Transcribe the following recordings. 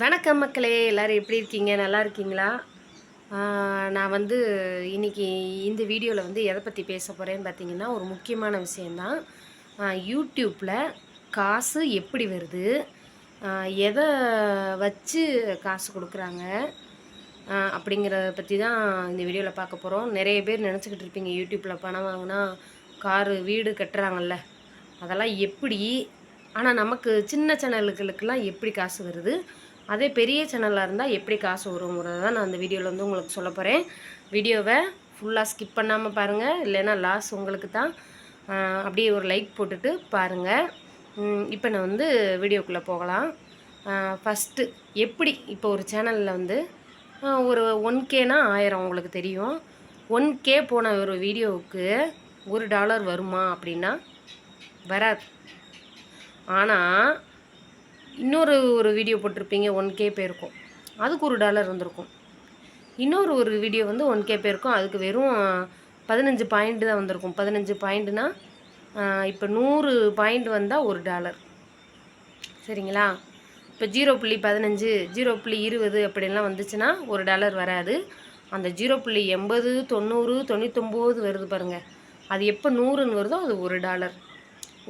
வணக்கம் மக்களே எல்லோரும் எப்படி இருக்கீங்க? நல்லா இருக்கீங்களா? நான் வந்து இன்னைக்கு இந்த வீடியோவில் வந்து எதை பற்றி பேச போகிறேன்னு பார்த்தீங்கன்னா ஒரு முக்கியமான விஷயந்தான் யூடியூப்பில் காசு எப்படி வருது? எதை வச்சு காசு கொடுக்குறாங்க? அப்படிங்கிறத பற்றி தான் இந்த வீடியோவில் பார்க்க போகிறோம் நிறைய பேர் நினச்சிக்கிட்டு இருப்பீங்க யூடியூப்பில் பணம் வாங்கினா காரு வீடு கட்டுறாங்கல்ல. அதெல்லாம் எப்படி? ஆனால் நமக்கு சின்ன சேனல்களுக்கெல்லாம் எப்படி காசு வருது? அதே பெரிய சேனலாக இருந்தால் எப்படி காசு வருங்கிறத தான் நான் அந்த வீடியோவில் வந்து உங்களுக்கு சொல்ல போகிறேன் வீடியோவை ஃபுல்லாக ஸ்கிப் பண்ணாமல் பாருங்கள் இல்லைன்னா லாஸ் உங்களுக்கு தான். அப்படியே ஒரு லைக் போட்டுட்டு பாருங்கள் இப்போ நான் வந்து வீடியோக்குள்ளே போகலாம். ஃபஸ்ட்டு எப்படி இப்போ ஒரு சேனலில் வந்து ஒரு ஒன் கேனா ஆயிரம் உங்களுக்கு தெரியும். ஒன் கே போன ஒரு வீடியோவுக்கு ஒரு டாலர் வருமா அப்படின்னா வராது. ஆனால் இன்னொரு ஒரு வீடியோ போட்டிருப்பீங்க ஒன் கே பேருக்கும். அதுக்கு ஒரு டாலர் வந்திருக்கும் இன்னொரு ஒரு வீடியோ வந்து ஒன் கே பேருக்கும் அதுக்கு வெறும் பதினஞ்சு பாயிண்ட் தான் வந்திருக்கும். பதினஞ்சு பாயிண்ட்னா இப்போ நூறு பாயிண்ட் வந்தால் ஒரு டாலர் சரிங்களா? இப்போ ஜீரோ புள்ளி பதினஞ்சு ஜீரோ புள்ளி இருபது அப்படின்லாம் வந்துச்சுன்னா ஒரு டாலர் வராது. அந்த ஜீரோ புள்ளி எண்பது தொண்ணூறு தொண்ணூத்தொம்பது வருது பாருங்கள் அது எப்போ நூறுன்னு வருதோ அது ஒரு டாலர்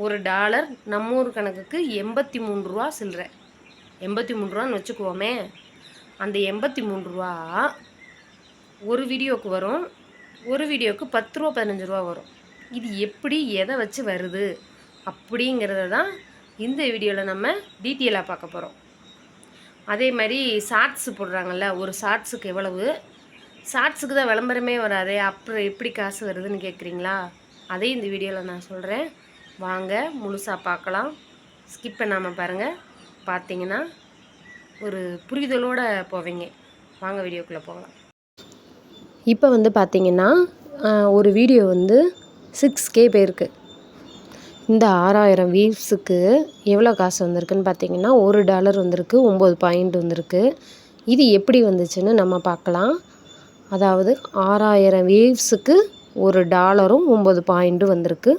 ஒரு டாலர் நம்ம ஊர் கணக்குக்கு எண்பத்தி மூணு ரூபா சில்லற. எண்பத்தி மூணு ரூபான்னு வச்சுக்குவோமே. அந்த எண்பத்தி மூணு ரூபா ஒரு வீடியோவுக்கு வரும். ஒரு வீடியோவுக்கு பத்து ரூபா பதினஞ்சு ரூபா வரும். இது எப்படி எதை வச்சு வருது அப்படிங்கிறத தான் இந்த வீடியோவில் நம்ம டீட்டெயிலாக பார்க்க போகிறோம் அதே மாதிரி ஷார்ட்ஸ் போடுறாங்கல்ல ஒரு ஷார்ட்ஸுக்கு எவ்வளவு? ஷார்ட்ஸுக்கு தான் விளம்பரமே வராதே அப்புறம் எப்படி காசு வருதுன்னு கேட்குறீங்களா அதையும் இந்த வீடியோவில் நான் சொல்கிறேன் வாங்க முழுசாக பார்க்கலாம். ஸ்கிப் பண்ணாமல் பாருங்கள் பார்த்தீங்கன்னா ஒரு புரிதலோடு போவீங்க. வாங்க வீடியோக்குள்ளே போகலாம். இப்போ வந்து பார்த்தீங்கன்னா ஒரு வீடியோ வந்து சிக்ஸ் கே பேருக்கு. இந்த ஆறாயிரம் வியூஸுக்கு எவ்வளோ காசு வந்திருக்குன்னு பார்த்தீங்கன்னா ஒரு டாலர் வந்திருக்கு ஒம்பது பாயிண்ட் வந்திருக்கு. இது எப்படி வந்துச்சுன்னு நம்ம பார்க்கலாம். அதாவது ஆறாயிரம் வீவ்ஸுக்கு ஒரு டாலரும் ஒம்பது பாயிண்ட்டும் வந்திருக்கு.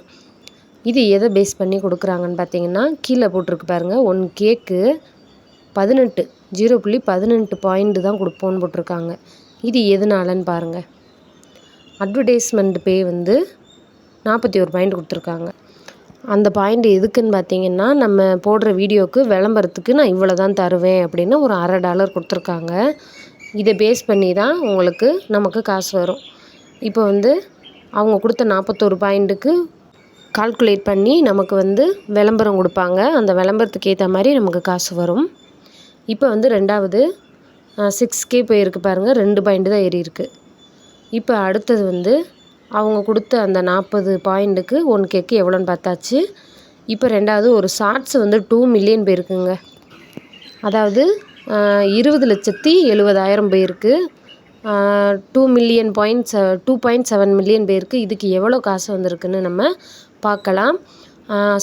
இது எதை பேஸ் பண்ணி கொடுக்குறாங்கன்னு பார்த்தீங்கன்னா கீழே போட்டிருக்கு பாருங்கள் ஒன் கேக்கு பதினெட்டு ஜீரோ புள்ளி பதினெட்டு பாயிண்ட் தான் கொடுப்போன்னு போட்டிருக்காங்க. இது எதனாலன்னு பாருங்கள் அட்வர்டைஸ்மெண்ட் பே வந்து நாற்பத்தி ஒரு பாயிண்ட் கொடுத்துருக்காங்க. அந்த பாயிண்ட் எதுக்குன்னு பார்த்தீங்கன்னா நம்ம போடுற வீடியோவுக்கு விளம்பரத்துக்கு நான் இவ்வளோ தான் தருவேன் அப்படின்னு ஒரு அரை டாலர் கொடுத்துருக்காங்க. இதை பேஸ் பண்ணி தான் உங்களுக்கு நமக்கு காசு வரும். இப்போ வந்து அவங்க கொடுத்த நாற்பத்தோரு பாயிண்ட்டுக்கு கால்குலேட் பண்ணி நமக்கு வந்து விளம்பரம் கொடுப்பாங்க. அந்த விளம்பரத்துக்கு ஏற்ற மாதிரி நமக்கு காசு வரும். இப்போ வந்து ரெண்டாவது சிக்ஸ் கே போயிருக்கு பாருங்கள் ரெண்டு பாயிண்ட் தான் ஏறிருக்கு இப்போ அடுத்தது வந்து அவங்க கொடுத்த அந்த நாற்பது பாயிண்ட்டுக்கு ஒன் கேக்கு எவ்வளோன்னு பார்த்தாச்சு. இப்போ ரெண்டாவது ஒரு ஷார்ட்ஸ் வந்து டூ மில்லியன் போயிருக்குங்க. அதாவது இருபது லட்சத்தி எழுபதாயிரம் போயிருக்கு. Two million point two point seven million பேருக்கு இதுக்கு எவ்வளோ காசு வந்திருக்குன்னு நம்ம பார்க்கலாம்.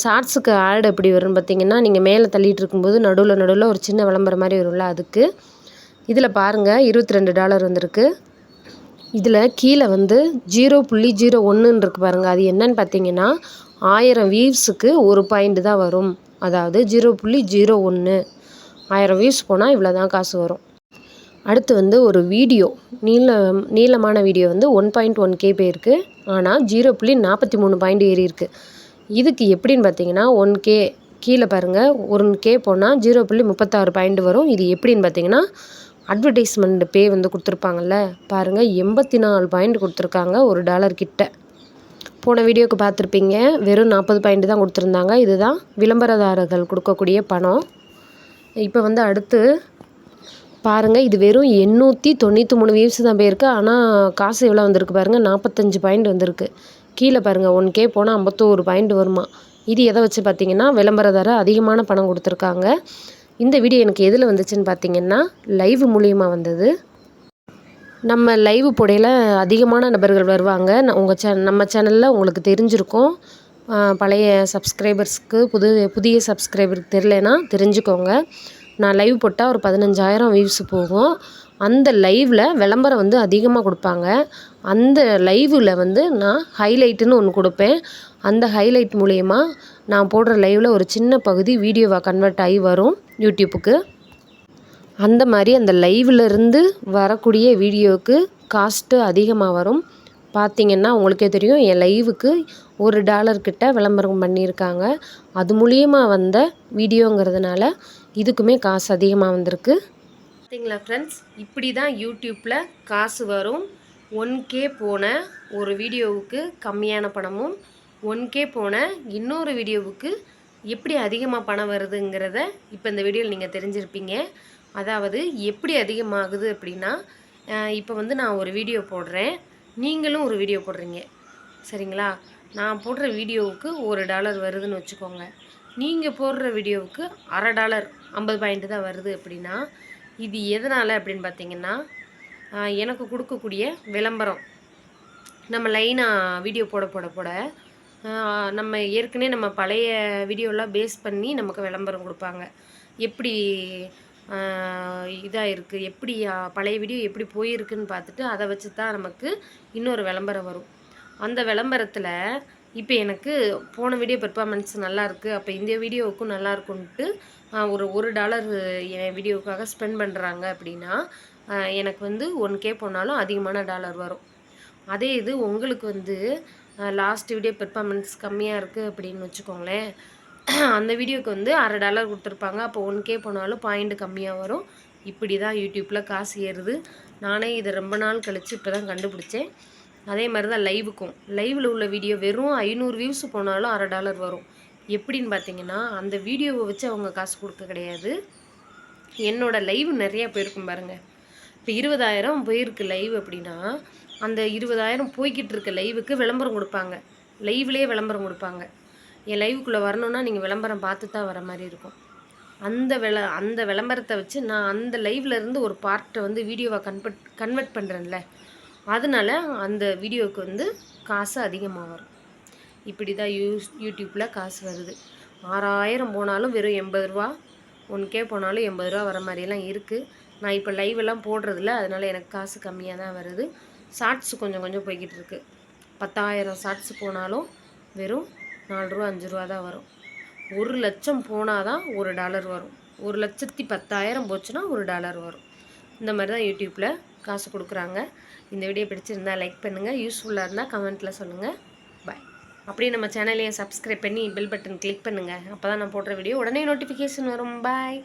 ஷார்ட்ஸுக்கு ஆட் எப்படி வரும்னு பார்த்தீங்கன்னா நீங்கள் மேலே தள்ளிட்டு இருக்கும்போது நடுவில் நடுவில் ஒரு சின்ன விளம்பரம் மாதிரி வரும்ல அதுக்கு. இதில் பாருங்கள் இருபத்தி ரெண்டு டாலர் வந்திருக்கு. இதில் கீழே வந்து ஜீரோ புள்ளி ஜீரோ ஒன்றுன்னு இருக்குது பாருங்கள் அது என்னன்னு பார்த்தீங்கன்னா ஆயிரம் வியூஸுக்கு ஒரு பாயிண்ட் தான் வரும். அதாவது ஜீரோ புள்ளி ஜீரோ ஒன்று ஆயிரம் வியூஸ் போனால் இவ்வளோ தான் காசு வரும். அடுத்து வந்து ஒரு வீடியோ நீள நீளமான வீடியோ வந்து ஒன் பாயிண்ட் ஒன் கே போயிருக்கு ஆனால் ஜீரோ புள்ளி நாற்பத்தி மூணு பாயிண்ட் ஏறி இருக்குது இதுக்கு எப்படின்னு பார்த்தீங்கன்னா ஒன் கே கீழே பாருங்கள் ஒன் கே போனால் ஜீரோ புள்ளி முப்பத்தாறு பாயிண்ட் வரும். இது எப்படின்னு பார்த்தீங்கன்னா அட்வர்டைஸ்மெண்ட் பே வந்து கொடுத்துருப்பாங்கல்ல. பாருங்கள் எண்பத்தி நாலு பாயிண்ட் கொடுத்துருக்காங்க ஒரு டாலர் கிட்ட. போன வீடியோக்கு பார்த்துருப்பீங்க வெறும் நாற்பது பாயிண்ட் தான் கொடுத்துருந்தாங்க. இதுதான் விளம்பரதாரர்கள் கொடுக்கக்கூடிய பணம். இப்போ வந்து அடுத்து பாருங்கள் இது வெறும் எண்ணூற்றி தொண்ணூற்றி மூணு வியூஸ் தான் போயிருக்கு ஆனால் காசு எவ்வளோ வந்திருக்கு பாருங்கள் நாற்பத்தஞ்சு பாயிண்ட் வந்திருக்கு. கீழே பாருங்கள் ஒன் கே போனால் ஐம்பத்தோரு பாயிண்ட் வருமா? இது எதை வச்சு பார்த்தீங்கன்னா விளம்பரதார அதிகமான பணம் கொடுத்துருக்காங்க. இந்த வீடியோ எனக்கு எதில் வந்துச்சுன்னு பார்த்தீங்கன்னா லைவ் மூலியமாக வந்தது. நம்ம லைவ் புடையில் அதிகமான நபர்கள் வருவாங்க. உங்கள் சே நம்ம சேனலில் உங்களுக்கு தெரிஞ்சிருக்கும். பழைய சப்ஸ்கிரைபர்ஸ்க்கு புது புதிய சப்ஸ்கிரைபருக்கு தெரிலனா தெரிஞ்சுக்கோங்க. நான் லைவ் போட்டால் ஒரு பதினஞ்சாயிரம் வியூஸ் போகும். அந்த லைவில் விளம்பரம் வந்து அதிகமாக கொடுப்பாங்க. அந்த லைவில் வந்து நான் ஹைலைட்டுன்னு ஒன்று கொடுப்பேன். அந்த ஹைலைட் மூலயமா நான் போடுற லைவில் ஒரு சின்ன பகுதி வீடியோவாக கன்வெர்ட் ஆகி வரும் யூடியூப்புக்கு அந்த மாதிரி அந்த லைவ்லருந்து வரக்கூடிய வீடியோவுக்கு காஸ்ட்டு அதிகமாக வரும். பார்த்திங்கன்னா உங்களுக்கே தெரியும் என் லைவுக்கு ஒரு டாலர்கிட்ட விளம்பரம் பண்ணியிருக்காங்க. அது மூலியமாக வந்த வீடியோங்கிறதுனால இதுக்குமே காசு அதிகமாக வந்திருக்கு. பார்த்தீங்களா ஃப்ரெண்ட்ஸ் இப்படி தான் யூடியூப்பில் காசு வரும். ஒன் கே போன ஒரு வீடியோவுக்கு கம்மியான பணமும் ஒன் கே போன இன்னொரு வீடியோவுக்கு எப்படி அதிகமாக பணம் வருதுங்கிறத இப்போ இந்த வீடியோவில் நீங்கள் தெரிஞ்சிருப்பீங்க. அதாவது எப்படி அதிகமாகுது அப்படின்னா இப்போ வந்து நான் ஒரு வீடியோ போடுறேன். நீங்களும் ஒரு வீடியோ போடுறீங்க. சரிங்களா? நான் போடுற வீடியோவுக்கு ஒரு டாலர் வருதுன்னு வச்சுக்கோங்க. நீங்கள் போடுற வீடியோவுக்கு அரை டாலர் ஐம்பது பாயிண்ட்டு தான் வருது அப்படின்னா இது எதனால் அப்படின்னு பார்த்தீங்கன்னா எனக்கு கொடுக்கக்கூடிய விளம்பரம். நம்ம லைனாக வீடியோ போட போட போட நம்ம ஏற்கனவே நம்ம பழைய வீடியோலாம் பேஸ் பண்ணி நமக்கு விளம்பரம் கொடுப்பாங்க. எப்படி இதாக இருக்குது எப்படி பழைய வீடியோ எப்படி போயிருக்குன்னு பார்த்துட்டு அதை வச்சு தான் நமக்கு இன்னொரு விளம்பரம் வரும். அந்த விளம்பரத்தில் இப்போ எனக்கு போன வீடியோ பெர்ஃபார்மன்ஸ் நல்லாயிருக்கு அப்போ இந்த வீடியோவுக்கும் நல்லாயிருக்குன்ட்டு ஒரு ஒரு டாலர் என் வீடியோவுக்காக ஸ்பெண்ட் பண்ணுறாங்க அப்படின்னா எனக்கு வந்து ஒன் கே போனாலும் அதிகமான டாலர் வரும். அதே இது உங்களுக்கு வந்து லாஸ்ட் வீடியோ பெர்ஃபார்மன்ஸ் கம்மியாக இருக்குது அப்படின்னு வச்சுக்கோங்களேன். அந்த வீடியோக்கு வந்து அரை டாலர் கொடுத்துருப்பாங்க. அப்போ ஒன் கே போனாலும் பாயிண்ட் கம்மியாக வரும். இப்படி தான் யூடியூப்பில் காசு ஏறுது. நானே இதை ரொம்ப நாள் கழித்து இப்போ தான் கண்டுபிடிச்சேன். அதே மாதிரி தான் லைவுக்கும் லைவில் உள்ள வீடியோ வெறும் ஐநூறு வியூஸ் போனாலும் அரை டாலர் வரும். எப்படின்னு பார்த்தீங்கன்னா அந்த வீடியோவை வச்சு அவங்க காசு கொடுக்க கிடையாது. என்னோடய லைவ் நிறையா போயிருக்கும் பாருங்கள் இப்போ இருபதாயிரம் போயிருக்கு லைவ் அப்படின்னா அந்த இருபதாயிரம் போய்கிட்டு இருக்க லைவுக்கு விளம்பரம் கொடுப்பாங்க. லைவ்லேயே விளம்பரம் கொடுப்பாங்க. என் லைவுக்குள்ளே வரணுன்னா நீங்கள் விளம்பரம் பார்த்து தான் வர மாதிரி இருக்கும். அந்த விள அந்த விளம்பரத்தை வச்சு நான் அந்த லைவ்லேருந்து ஒரு பார்ட்டை வந்து வீடியோவை கன்வெர்ட் கன்வெர்ட் பண்ணுறேன்ல அதனால அந்த வீடியோவுக்கு வந்து காசு அதிகமாக வரும் இப்படி தான் யூஸ் யூடியூப்பில் காசு வருது. ஆறாயிரம் போனாலும் வெறும் எண்பது ரூபா ஒன்றுக்கே போனாலும் எண்பது ரூபா வர மாதிரியெல்லாம் இருக்குது நான் இப்போ லைவ் எல்லாம் போடுறதில்ல அதனால் எனக்கு காசு கம்மியாக தான் வருது. ஷார்ட்ஸ் கொஞ்சம் கொஞ்சம் போய்கிட்டு இருக்குது பத்தாயிரம் ஷார்ட்ஸ் போனாலும் வெறும் நாலு ரூபா அஞ்சு ரூபா தான் வரும். ஒரு லட்சம் போனால் தான் ஒரு டாலர் வரும். ஒரு லட்சத்தி பத்தாயிரம் போச்சுன்னா ஒரு டாலர் வரும். இந்த மாதிரி தான் யூடியூப்பில் காசு கொடுக்குறாங்க. இந்த வீடியோ பிடிச்சிருந்தா லைக் பண்ணுங்கள் யூஸ்ஃபுல்லாக இருந்தால் கமெண்ட்டில் சொல்லுங்கள் பாய் அப்படியே நம்ம சேனலையும் சப்ஸ்கிரைப் பண்ணி பெல் பட்டன் கிளிக் பண்ணுங்கள் அப்போ தான் நான் போடுற வீடியோ உடனே நோட்டிஃபிகேஷன் வரும். பாய்